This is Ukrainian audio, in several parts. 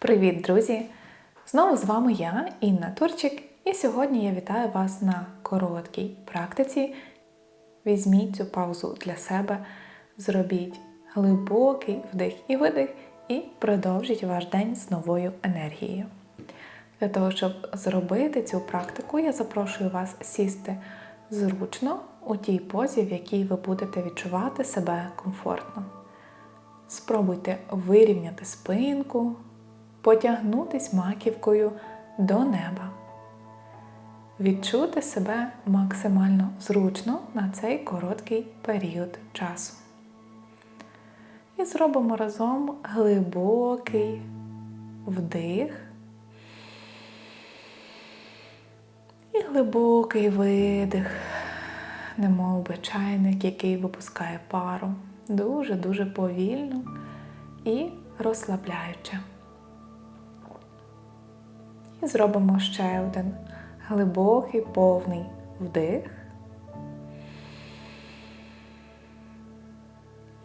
Привіт, друзі! Знову з вами я, Інна Турчик, і сьогодні я вітаю вас на короткій практиці. Візьміть цю паузу для себе, зробіть глибокий вдих і видих, і продовжіть ваш день з новою енергією. Для того, щоб зробити цю практику, я запрошую вас сісти зручно у тій позі, в якій ви будете відчувати себе комфортно. Спробуйте вирівняти спинку, потягнутись маківкою до неба. Відчути себе максимально зручно на цей короткий період часу. І зробимо разом глибокий вдих і глибокий видих, немов чайник, який випускає пару. Дуже-дуже повільно і розслабляюче. І зробимо ще один глибокий повний вдих.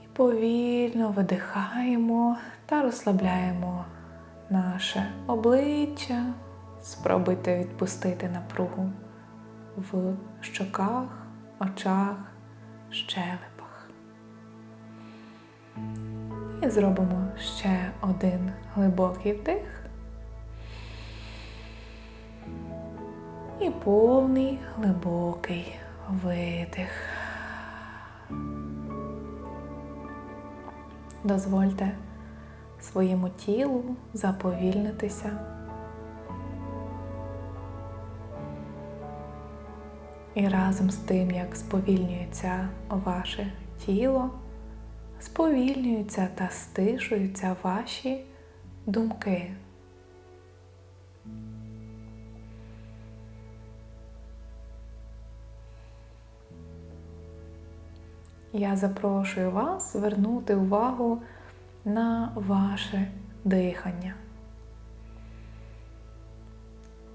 І повільно видихаємо та розслабляємо наше обличчя. Спробуйте відпустити напругу в щоках, очах, щелепах. І зробимо ще один глибокий вдих. І повний глибокий видих. Дозвольте своєму тілу заповільнитися. І разом з тим, як сповільнюється ваше тіло, сповільнюються та стишуються ваші думки. Я запрошую вас звернути увагу на ваше дихання.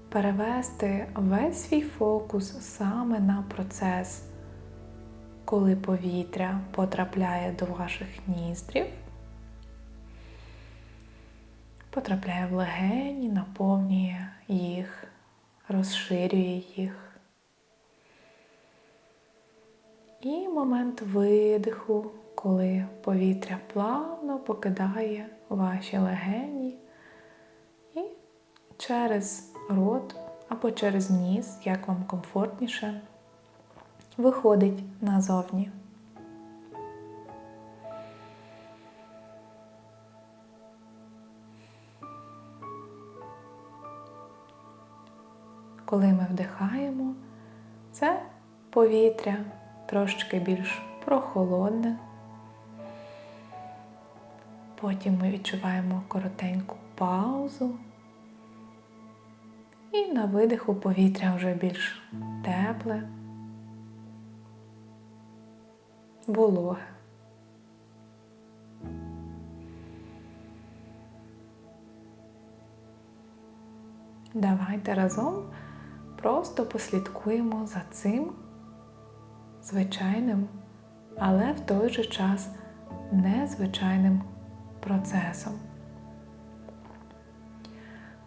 Перевести весь свій фокус саме на процес, коли повітря потрапляє до ваших ніздрів, потрапляє в легені, наповнює їх, розширює їх. І момент видиху, коли повітря плавно покидає ваші легені і через рот або через ніс, як вам комфортніше, виходить назовні. Коли ми вдихаємо, це повітря трошки більш прохолодне. Потім ми відчуваємо коротеньку паузу. І на видиху повітря вже більш тепле, вологе. Давайте разом просто послідкуємо за цим звичайним, але в той же час незвичайним процесом.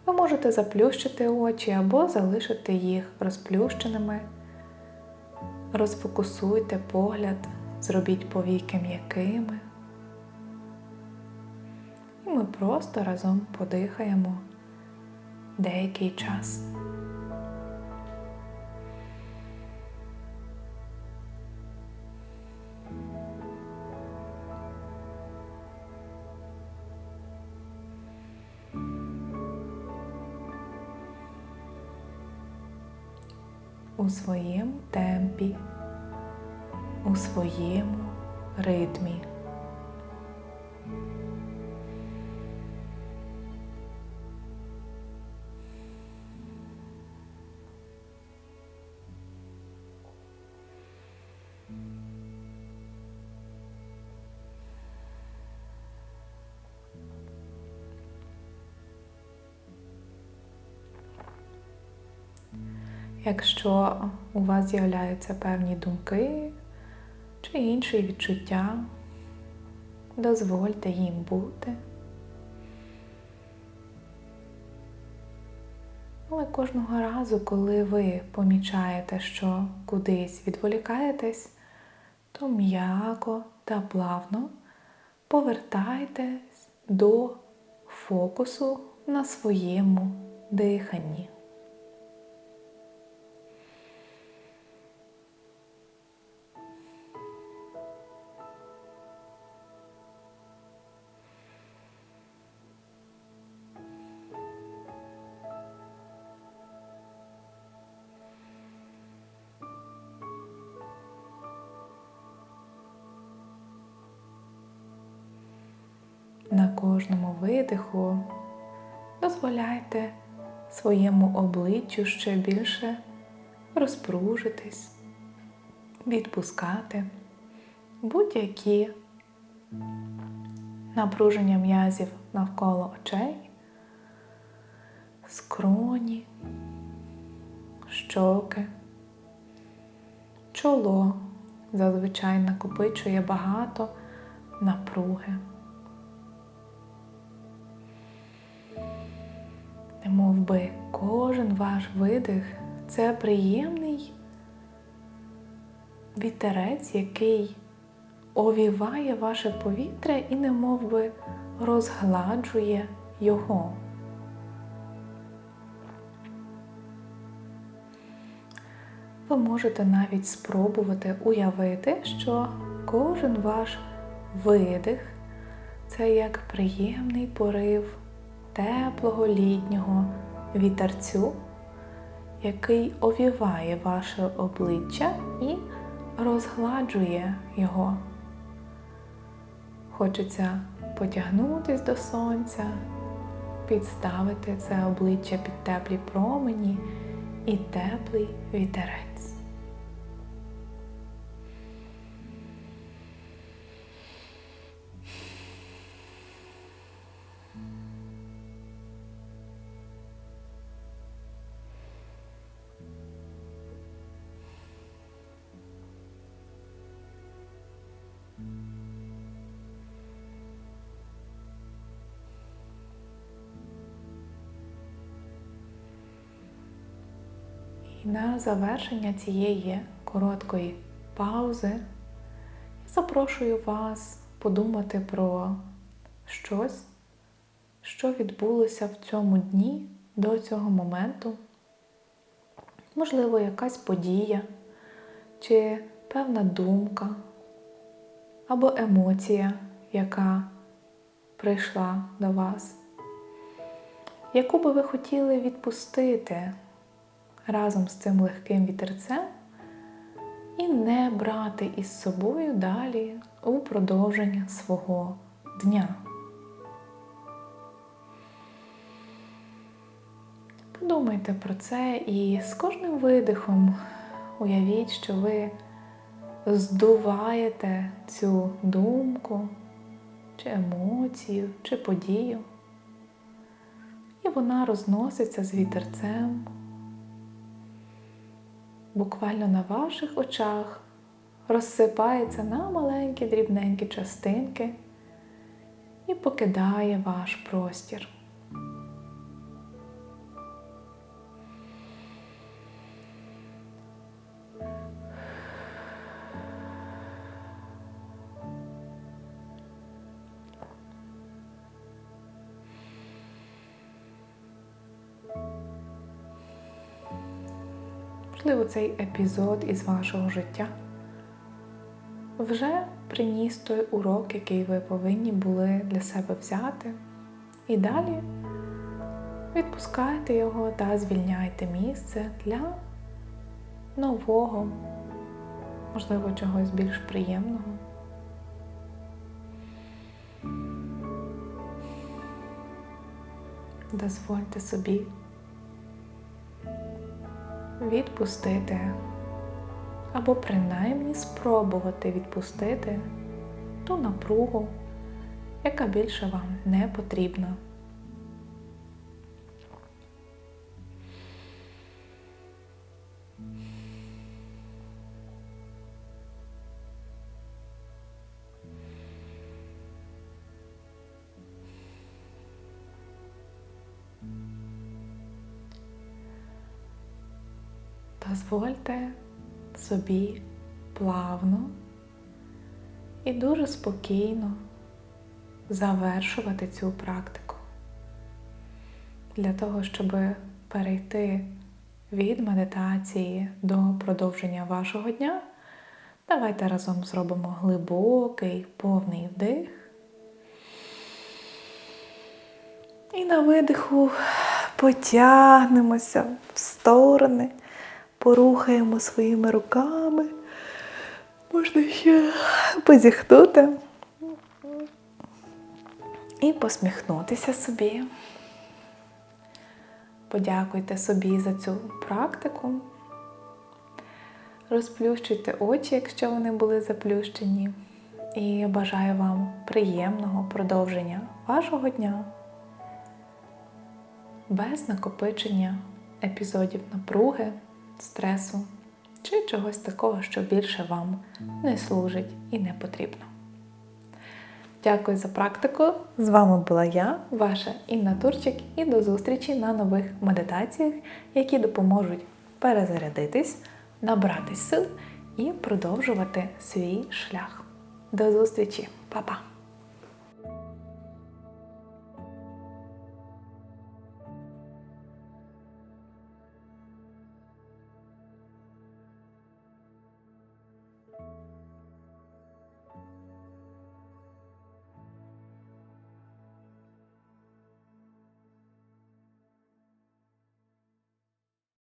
Ви можете заплющити очі або залишити їх розплющеними. Розфокусуйте погляд, зробіть повіки м'якими. І ми просто разом подихаємо деякий час. У своєму темпі, у своєму ритмі. Якщо у вас з'являються певні думки чи інші відчуття, дозвольте їм бути. Але кожного разу, коли ви помічаєте, що кудись відволікаєтесь, то м'яко та плавно повертайтесь до фокусу на своєму диханні. Кожному видиху дозволяйте своєму обличчю ще більше розпружитись, відпускати будь-які напруження м'язів навколо очей, скроні, щоки, чоло зазвичай накопичує багато напруги. Мов би кожен ваш видих це приємний вітерець, який овіває ваше повітря і не би розгладжує його. Ви можете навіть спробувати уявити, що кожен ваш видих це як приємний порив теплого літнього вітерцю, який овіває ваше обличчя і розгладжує його. Хочеться потягнутись до сонця, підставити це обличчя під теплі промені і теплий вітерець. І на завершення цієї короткої паузи я запрошую вас подумати про щось, що відбулося в цьому дні до цього моменту. Можливо, якась подія, чи певна думка, або емоція, яка прийшла до вас, яку би ви хотіли відпустити разом з цим легким вітерцем і не брати із собою далі у продовження свого дня. Подумайте про це і з кожним видихом уявіть, що ви здуваєте цю думку, чи емоцію, чи подію, і вона розноситься з вітерцем буквально на ваших очах розсипається на маленькі дрібненькі частинки і покидає ваш простір. Можливо, цей епізод із вашого життя вже приніс той урок, який ви повинні були для себе взяти. І далі відпускайте його та звільняйте місце для нового, можливо, чогось більш приємного. Дозвольте собі відпустити або принаймні спробувати відпустити ту напругу, яка більше вам не потрібна. Дозвольте собі плавно і дуже спокійно завершувати цю практику. Для того, щоб перейти від медитації до продовження вашого дня, давайте разом зробимо глибокий повний вдих. І на видиху потягнемося в сторони, порухаємо своїми руками. Можна ще позіхнути і посміхнутися собі. Подякуйте собі за цю практику. Розплющуйте очі, якщо вони були заплющені. І бажаю вам приємного продовження вашого дня без накопичення епізодів напруги, стресу чи чогось такого, що більше вам не служить і не потрібно. Дякую за практику. З вами була я, ваша Інна Турчик, і до зустрічі на нових медитаціях, які допоможуть перезарядитись, набрати сил і продовжувати свій шлях. До зустрічі, Па-па!